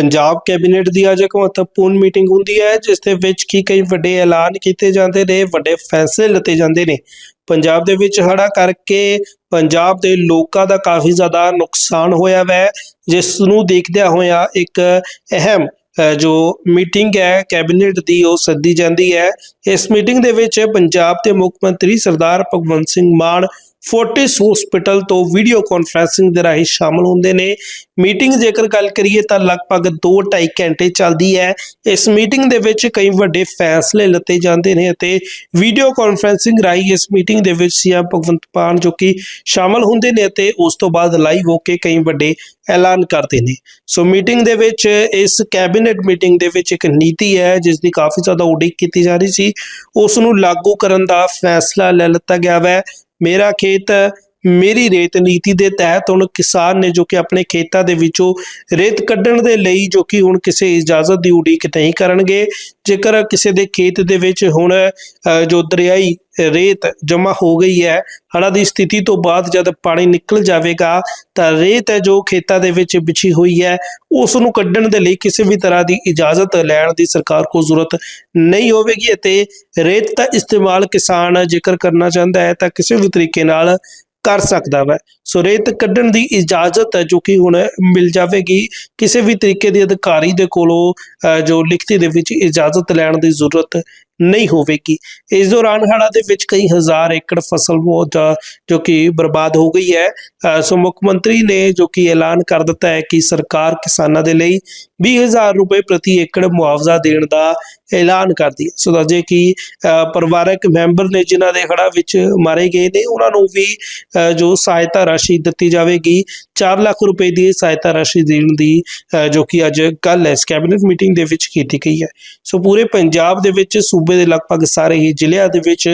Punjab cabinet ਦੀ ਅੱਜ ਇੱਕ ਮਹੱਤਵਪੂਰਨ ਮੀਟਿੰਗ ਹੁੰਦੀ ਹੈ, ਜਿਸ ਦੇ ਵਿੱਚ ਕੀ ਕਈ ਵੱਡੇ ਐਲਾਨ ਕੀਤੇ ਜਾਂਦੇ ਨੇ, ਵੱਡੇ ਫੈਸਲੇ ਲਿੱਤੇ ਜਾਂਦੇ ਨੇ। ਪੰਜਾਬ ਦੇ ਵਿੱਚ ਹੜਾ ਕਰਕੇ ਪੰਜਾਬ ਦੇ ਲੋਕਾਂ ਦਾ ਕਾਫੀ ਜ਼ਿਆਦਾ ਨੁਕਸਾਨ ਹੋਇਆ ਵੈ, ਜਿਸ ਨੂੰ ਦੇਖਦਿਆਂ ਹੋਇਆ ਇੱਕ ਅਹਿਮ ਜੋ ਮੀਟਿੰਗ ਹੈ, ਕੈਬਨਿਟ ਦੀ ਉਹ ਸੱਦੀ ਜਾਂਦੀ ਹੈ। ਇਸ ਮੀਟਿੰਗ ਦੇ ਵਿੱਚ ਪੰਜਾਬ ਦੇ ਮੁੱਖ ਮੰਤਰੀ ਸਰਦਾਰ ਭਗਵੰਤ ਸਿੰਘ ਮਾਨ ਫੋਰਟਿਸ ਹਸਪੀਟਲ ਤੋਂ ਵੀਡੀਓ ਕਾਨਫਰੈਂਸਿੰਗ ਦੇ ਰਾਹੀਂ ਸ਼ਾਮਲ ਹੁੰਦੇ ਨੇ। ਮੀਟਿੰਗ ਜੇਕਰ ਗੱਲ ਕਰੀਏ ਤਾਂ ਲਗਭਗ 2.5 ਘੰਟੇ ਚੱਲਦੀ ਹੈ। ਇਸ ਮੀਟਿੰਗ ਦੇ ਵਿੱਚ ਕਈ ਵੱਡੇ ਫੈਸਲੇ ਲਿੱਤੇ ਜਾਂਦੇ ਨੇ ਅਤੇ ਵੀਡੀਓ ਕਾਨਫਰੈਂਸਿੰਗ ਰਾਹੀਂ ਇਸ ਮੀਟਿੰਗ ਦੇ ਵਿੱਚ ਸੀਐਮ ਭਗਵੰਤ ਮਾਨ ਜੋ ਕਿ ਸ਼ਾਮਲ ਹੁੰਦੇ ਨੇ ਅਤੇ ਉਸ ਤੋਂ ਬਾਅਦ ਲਾਈਵ ਹੋ ਕੇ ਕਈ ਵੱਡੇ ਐਲਾਨ ਕਰਦੇ ਨੇ। ਸੋ ਮੀਟਿੰਗ ਦੇ ਵਿੱਚ ਇਸ ਕੈਬਨਿਟ ਮੀਟਿੰਗ ਦੇ ਵਿੱਚ ਇੱਕ ਨੀਤੀ ਹੈ, ਜਿਸ ਦੀ ਕਾਫੀ ਜ਼ਿਆਦਾ ਉਡੀਕ ਕੀਤੀ ਜਾ ਰਹੀ ਸੀ। ਉਸ ਨੂੰ ਲਾਗੂ ਕਰਨ ਦਾ ਫੈਸਲਾ ਲੈ ਲਿੱਤਾ ਗਿਆ ਹੈ ਮੇਰਾ ਖੇਤ ਮੇਰੀ ਰੇਤ ਨੀਤੀ ਦੇ ਤਹਿਤ ਹੁਣ ਕਿਸਾਨ ਨੇ ਜੋ ਕਿ ਆਪਣੇ ਖੇਤਾਂ ਦੇ ਵਿੱਚੋਂ ਰੇਤ ਕੱਢਣ ਦੇ ਲਈ ਜੋ ਕਿ ਹੁਣ ਕਿਸੇ ਇਜਾਜ਼ਤ ਦੀ ਉਡੀਕ ਨਹੀਂ ਕਰਨਗੇ, ਜੇਕਰ ਕਿਸੇ ਦੇ ਖੇਤ ਦੇ ਵਿੱਚ ਹੁਣ ਜੋ ਦਰਿਆਈ ਰੇਤ ਜਮ੍ਹਾਂ ਹੋ ਗਈ ਹੈ ਹੜ੍ਹਾਂ ਦੀ ਸਥਿਤੀ ਤੋਂ ਬਾਅਦ ਜਦ ਪਾਣੀ ਨਿਕਲ ਜਾਵੇਗਾ, ਤਾਂ ਰੇਤ ਹੈ ਜੋ ਖੇਤਾਂ ਦੇ ਵਿੱਚ ਵਿਛੀ ਹੋਈ ਹੈ, ਉਸ ਨੂੰ ਕੱਢਣ ਦੇ ਲਈ ਕਿਸੇ ਵੀ ਤਰ੍ਹਾਂ ਦੀ ਇਜਾਜ਼ਤ ਲੈਣ ਦੀ ਸਰਕਾਰ ਕੋਲ ਜ਼ਰੂਰਤ ਨਹੀਂ ਹੋਵੇਗੀ ਅਤੇ ਰੇਤ ਦਾ ਇਸਤੇਮਾਲ ਕਿਸਾਨ ਜੇਕਰ ਕਰਨਾ ਚਾਹੁੰਦਾ ਹੈ, ਤਾਂ ਕਿਸੇ ਵੀ ਤਰੀਕੇ ਨਾਲ ਕਰ ਸਕਦਾ ਹੈ ਸੋ ਰੇਤ ਕੱਢਣ ਦੀ ਇਜਾਜ਼ਤ ਹੈ ਜੋ ਕਿ ਹੁਣ ਮਿਲ ਜਾਵੇਗੀ। ਕਿਸੇ ਵੀ ਤਰੀਕੇ ਦੇ ਅਧਿਕਾਰੀ ਦੇ ਕੋਲੋਂ ਜੋ ਲਿਖਤੀ ਦੇ ਵਿੱਚ ਇਜਾਜ਼ਤ ਲੈਣ ਦੀ ਜ਼ਰੂਰਤ ਨਹੀਂ ਹੋਵੇਗੀ। ਇਸ ਦੌਰਾਨ ਹੜ੍ਹਾਂ ਦੇ ਵਿੱਚ ਕਈ ਹਜ਼ਾਰ ਏਕੜ ਫਸਲ ਜੋ ਕਿ ਬਰਬਾਦ ਹੋ ਗਈ ਹੈ। ਸੋ ਮੁੱਖ ਮੰਤਰੀ ਨੇ ਜੋ ਕਿ ਐਲਾਨ ਕਰ ਦਿੱਤਾ ਹੈ ਕਿ ਸਰਕਾਰ ਕਿਸਾਨਾਂ ਦੇ ਲਈ 20000 ਰੁਪਏ ਪ੍ਰਤੀ ਏਕੜ ਮੁਆਵਜ਼ਾ ਦੇਣ ਦਾ ਐਲਾਨ ਕਰਦੀ ਹੈ। ਸੋ ਦੱਸਦੇ ਕਿ ਅ, ਪਰਿਵਾਰਕ ਮੈਂਬਰ ਨੇ ਜਿਨ੍ਹਾਂ ਦੇ ਹੜ੍ਹਾਂ ਵਿੱਚ ਮਾਰੇ ਗਏ ਨੇ ਉਹਨਾਂ ਨੂੰ ਵੀ ਅ, ਜੋ ਸਹਾਇਤਾ ਰਾਸ਼ੀ ਦਿੱਤੀ ਜਾਵੇਗੀ। 4 ਲੱਖ ਰੁਪਏ ਦੀ ਸਹਾਇਤਾ ਰਾਸ਼ੀ ਦੇਣ ਦੀ ਅ, ਜੋ ਕਿ ਅੱਜ ਕੱਲ ਇਸ ਕੈਬਨਿਟ ਮੀਟਿੰਗ ਦੇ ਵਿੱਚ ਕੀਤੀ ਗਈ ਹੈ। ਸੋ ਪੂਰੇ ਪੰਜਾਬ ਦੇ ਵਿੱਚ ਸੂਬੇ ਦੇ ਲਗਭਗ ਸਾਰੇ ਹੀ ਜ਼ਿਲ੍ਹਿਆਂ ਦੇ ਵਿੱਚ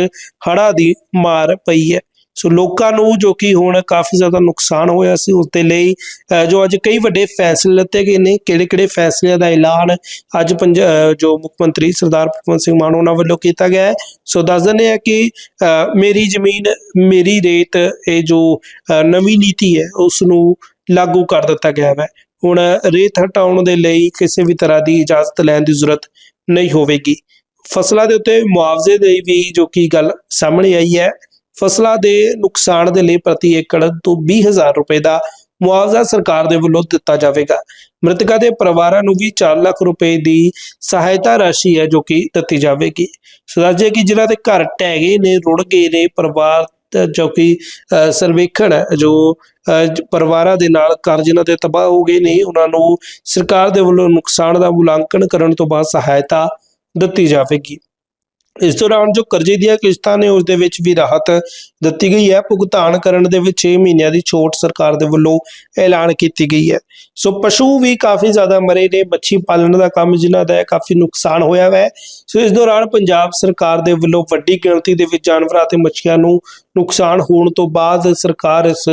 ਹੜ੍ਹਾਂ ਦੀ ਮਾਰ ਪਈ ਹੈ। ਸੋ ਲੋਕਾਂ ਨੂੰ ਜੋ ਕਿ ਹੁਣ ਕਾਫੀ ਜ਼ਿਆਦਾ ਨੁਕਸਾਨ ਹੋਇਆ ਸੀ ਉਸ ਦੇ ਲਈ ਜੋ ਅੱਜ ਕਈ ਵੱਡੇ ਫੈਸਲੇ ਲਿੱਤੇ ਗਏ ਨੇ, ਕਿਹੜੇ ਕਿਹੜੇ ਫੈਸਲਿਆਂ ਦਾ ਐਲਾਨ ਅੱਜ ਪੰਜ ਜੋ ਮੁੱਖ ਮੰਤਰੀ ਸਰਦਾਰ ਭਗਵੰਤ ਸਿੰਘ ਮਾਨ ਉਹਨਾਂ ਵੱਲੋਂ ਕੀਤਾ ਗਿਆ ਹੈ। ਸੋ ਦੱਸ ਦਿੰਦੇ ਆ ਕਿ ਮੇਰੀ ਜ਼ਮੀਨ, ਮੇਰੀ ਰੇਤ, ਇਹ ਜੋ ਨਵੀਂ ਨੀਤੀ ਹੈ ਉਸ ਨੂੰ ਲਾਗੂ ਕਰ ਦਿੱਤਾ ਗਿਆ ਹੈ। ਹੁਣ ਰੇਤ ਹਟਾਉਣ ਦੇ ਲਈ ਕਿਸੇ ਵੀ ਤਰ੍ਹਾਂ ਦੀ ਇਜਾਜ਼ਤ ਲੈਣ ਦੀ ਜ਼ਰੂਰਤ ਨਹੀਂ ਹੋਵੇਗੀ। ਫਸਲਾਂ ਦੇ ਉੱਤੇ ਮੁਆਵਜ਼ੇ ਦੇ ਵੀ ਜੋ ਕਿ ਗੱਲ ਸਾਹਮਣੇ ਆਈ ਹੈ। ਫਸਲਾਂ ਦੇ ਨੁਕਸਾਨ ਦੇ ਲਈ ਪ੍ਰਤੀ ਏਕੜ ਤੋਂ 20000 ਰੁਪਏ ਦਾ ਮੁਆਵਜ਼ਾ ਸਰਕਾਰ ਦੇ ਵੱਲੋਂ ਦਿੱਤਾ ਜਾਵੇਗਾ। ਮ੍ਰਿਤਕਾਂ ਦੇ ਪਰਿਵਾਰਾਂ ਨੂੰ ਵੀ 4 ਲੱਖ ਰੁਪਏ ਦੀ ਸਹਾਇਤਾ ਰਾਸ਼ੀ ਹੈ ਜੋ ਕਿ ਦਿੱਤੀ ਜਾਵੇਗੀ। ਸੋ ਦੱਸਦੇ ਕਿ ਜਿਨ੍ਹਾਂ ਦੇ ਘਰ ਢਹਿ ਗਏ ਨੇ ਰੁੜ ਗਏ ਨੇ ਪਰਿਵਾਰ ਜੋ ਕਿ ਸਰਵੇਖਣ ਹੈ, ਜੋ ਅ, ਪਰਿਵਾਰਾਂ ਦੇ ਨਾਲ ਘਰ ਜਿਨ੍ਹਾਂ ਦੇ ਤਬਾਹ ਹੋ ਗਏ ਨੇ ਉਹਨਾਂ ਨੂੰ ਸਰਕਾਰ ਦੇ ਵੱਲੋਂ ਨੁਕਸਾਨ ਦਾ ਮੁਲਾਂਕਣ ਕਰਨ ਤੋਂ ਬਾਅਦ ਸਹਾਇਤਾ ਦਿੱਤੀ ਜਾਵੇਗੀ। ਇਸ ਦੌਰਾਨ ਜੋ ਕਰਜ਼ੇ ਦੀਆਂ ਕਿਸ਼ਤਾਂ ਨੇ ਉਸ ਦੇ ਵਿੱਚ ਵੀ ਰਾਹਤ ਦਿੱਤੀ ਗਈ ਹੈ। ਭੁਗਤਾਨ ਕਰਨ ਦੇ ਵਿੱਚ 6 ਮਹੀਨਿਆਂ ਦੀ ਛੋਟ ਸਰਕਾਰ ਦੇ ਵੱਲੋਂ ਐਲਾਨ ਕੀਤੀ ਗਈ ਹੈ। ਸੋ ਪਸ਼ੂ ਵੀ ਕਾਫੀ ਜ਼ਿਆਦਾ ਮਰੇ ਨੇ, ਮੱਛੀ ਪਾਲਣ ਦਾ ਕੰਮ ਜਿਨ੍ਹਾਂ ਦਾ ਕਾਫੀ ਨੁਕਸਾਨ ਹੋਇਆ ਹੈ। ਸੋ ਇਸ ਦੌਰਾਨ ਪੰਜਾਬ ਸਰਕਾਰ ਦੇ ਵੱਲੋਂ ਵੱਡੀ ਗਿਣਤੀ ਦੇ ਵਿੱਚ ਜਾਨਵਰਾਂ ਅਤੇ ਮੱਛੀਆਂ ਨੂੰ ਨੁਕਸਾਨ ਹੋਣ ਤੋਂ ਬਾਅਦ ਸਰਕਾਰ ਇਸ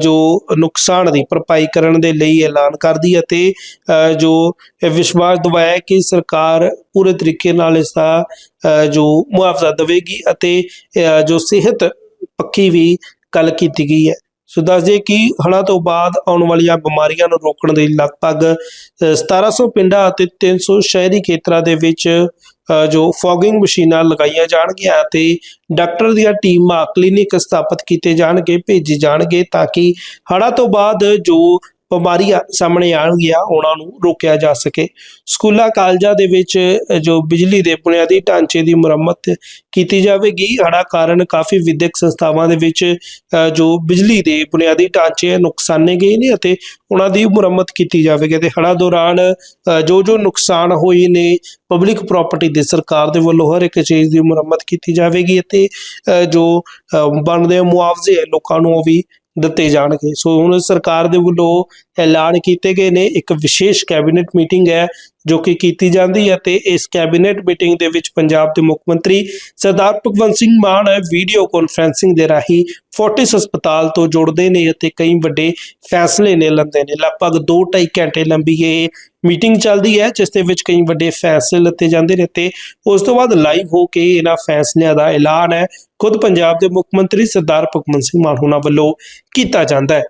ਜੋ ਨੁਕਸਾਨ ਦੀ ਭਰਪਾਈ ਕਰਨ ਦੇ ਲਈ ਐਲਾਨ ਕਰਦੀ ਅਤੇ ਅ, ਜੋ ਵਿਸ਼ਵਾਸ ਦਿਵਾਇਆ ਕਿ ਸਰਕਾਰ ਪੂਰੇ ਤਰੀਕੇ ਨਾਲ ਇਸ ਦਾ ਜੋ ਮੁਆਵਜ਼ਾ ਦੇਵੇਗੀ ਅਤੇ ਅ, ਜੋ ਸਿਹਤ ਪੱਖੀ ਵੀ ਗੱਲ ਕੀਤੀ ਗਈ ਹੈ। ਸੋ ਦੱਸ ਦੱਸਦੇ ਕਿ ਹੜ੍ਹਾਂ ਤੋਂ ਬਾਅਦ ਆਉਣ ਵਾਲੀਆਂ ਬਿਮਾਰੀਆਂ ਨੂੰ ਰੋਕਣ ਦੇ ਲਈ ਲਗਭਗ ਅ, 1700 ਪਿੰਡਾਂ ਅਤੇ 300 ਸ਼ਹਿਰੀ ਖੇਤਰਾਂ ਦੇ ਵਿੱਚ ਅ, ਜੋ ਫੌਗਿੰਗ ਮਸ਼ੀਨਾਂ ਲਗਾਈਆਂ ਜਾਣਗੀਆਂ ਅਤੇ ਡਾਕਟਰ ਦੀਆਂ ਟੀਮਾਂ ਕਲੀਨਿਕ ਸਥਾਪਿਤ ਕੀਤੇ ਜਾਣਗੇ ਭੇਜੇ ਜਾਣਗੇ ਤਾਂ ਕਿ ਹੜ੍ਹਾਂ ਤੋਂ ਬਾਅਦ ਜੋ ਬਿਮਾਰੀਆਂ ਸਾਹਮਣੇ ਆਉਣਗੀਆਂ ਉਹਨਾਂ ਨੂੰ ਰੋਕਿਆ ਜਾ ਸਕੇ। ਸਕੂਲਾਂ ਕਾਲਜਾਂ ਦੇ ਵਿੱਚ ਜੋ ਬਿਜਲੀ ਦੇ ਬੁਨਿਆਦੀ ਢਾਂਚੇ ਦੀ ਮੁਰੰਮਤ ਕੀਤੀ ਜਾਵੇਗੀ ਹੜ੍ਹਾਂ ਕਾਰਨ ਕਾਫੀ ਵਿਦਿਅਕ ਸੰਸਥਾਵਾਂ ਦੇ ਵਿੱਚ ਜੋ ਬਿਜਲੀ ਦੇ ਬੁਨਿਆਦੀ ਢਾਂਚੇ ਨੁਕਸਾਨੇ ਗਏ ਨੇ ਅਤੇ ਉਹਨਾਂ ਦੀ ਮੁਰੰਮਤ ਕੀਤੀ ਜਾਵੇਗੀ ਤੇ ਹੜ੍ਹਾਂ ਦੌਰਾਨ ਜੋ ਜੋ ਨੁਕਸਾਨ ਹੋਏ ਨੇ ਪਬਲਿਕ ਪ੍ਰਾਪਰਟੀ ਦੇ ਸਰਕਾਰ ਦੇ ਵੱਲੋਂ ਹਰ ਇੱਕ ਚੀਜ਼ ਦੀ ਮੁਰੰਮਤ ਕੀਤੀ ਜਾਵੇਗੀ ਅਤੇ ਅ, ਜੋ ਬਣਦੇ ਮੁਆਵਜ਼ੇ ਹੈ ਲੋਕਾਂ ਨੂੰ ਉਹ ਵੀ ਦਿੱਤੇ ਜਾਣਗੇ। ਸੋ ਹੁਣ ਸਰਕਾਰ ਦੇ ਵੱਲੋਂ ਐਲਾਨ ਕੀਤੇ ਗਏ ਨੇ। ਇੱਕ ਵਿਸ਼ੇਸ਼ ਕੈਬਨਿਟ ਮੀਟਿੰਗ ਹੈ ਜੋ ਕਿ ਕੀਤੀ ਜਾਂਦੀ ਹੈ ਤੇ ਇਸ ਕੈਬਨਿਟ ਮੀਟਿੰਗ ਦੇ ਵਿੱਚ ਪੰਜਾਬ ਦੇ ਮੁੱਖ ਮੰਤਰੀ ਸਰਦਾਰ ਭਗਵੰਤ ਸਿੰਘ ਮਾਨ ਵੀਡੀਓ ਕਾਨਫਰੈਂਸਿੰਗ ਦੇ ਰਾਹੀਂ ਫੋਰਟਿਸ ਹਸਪਤਾਲ ਤੋਂ ਜੁੜਦੇ ਨੇ ਅਤੇ ਕਈ ਵੱਡੇ ਫੈਸਲੇ ਨੇ ਲੈਂਦੇ ਨੇ। ਲਗਭਗ 2.5 ਘੰਟੇ ਲੰਬੀ ਇਹ ਮੀਟਿੰਗ ਚੱਲਦੀ ਹੈ, ਜਿਸ ਦੇ ਵਿੱਚ ਕਈ ਵੱਡੇ ਫੈਸਲੇ ਲਿੱਤੇ ਜਾਂਦੇ ਨੇ ਤੇ ਉਸ ਤੋਂ ਬਾਅਦ ਲਾਈਵ ਹੋ ਕੇ ਇਹਨਾਂ ਫੈਸਲਿਆਂ ਦਾ ਐਲਾਨ ਹੈ। ਖੁਦ ਪੰਜਾਬ ਦੇ ਮੁੱਖ ਮੰਤਰੀ ਸਰਦਾਰ ਭਗਵੰਤ ਸਿੰਘ ਮਾਨ ਹੋਣਾ ਵੱਲੋਂ ਕੀਤਾ ਜਾਂਦਾ ਹੈ।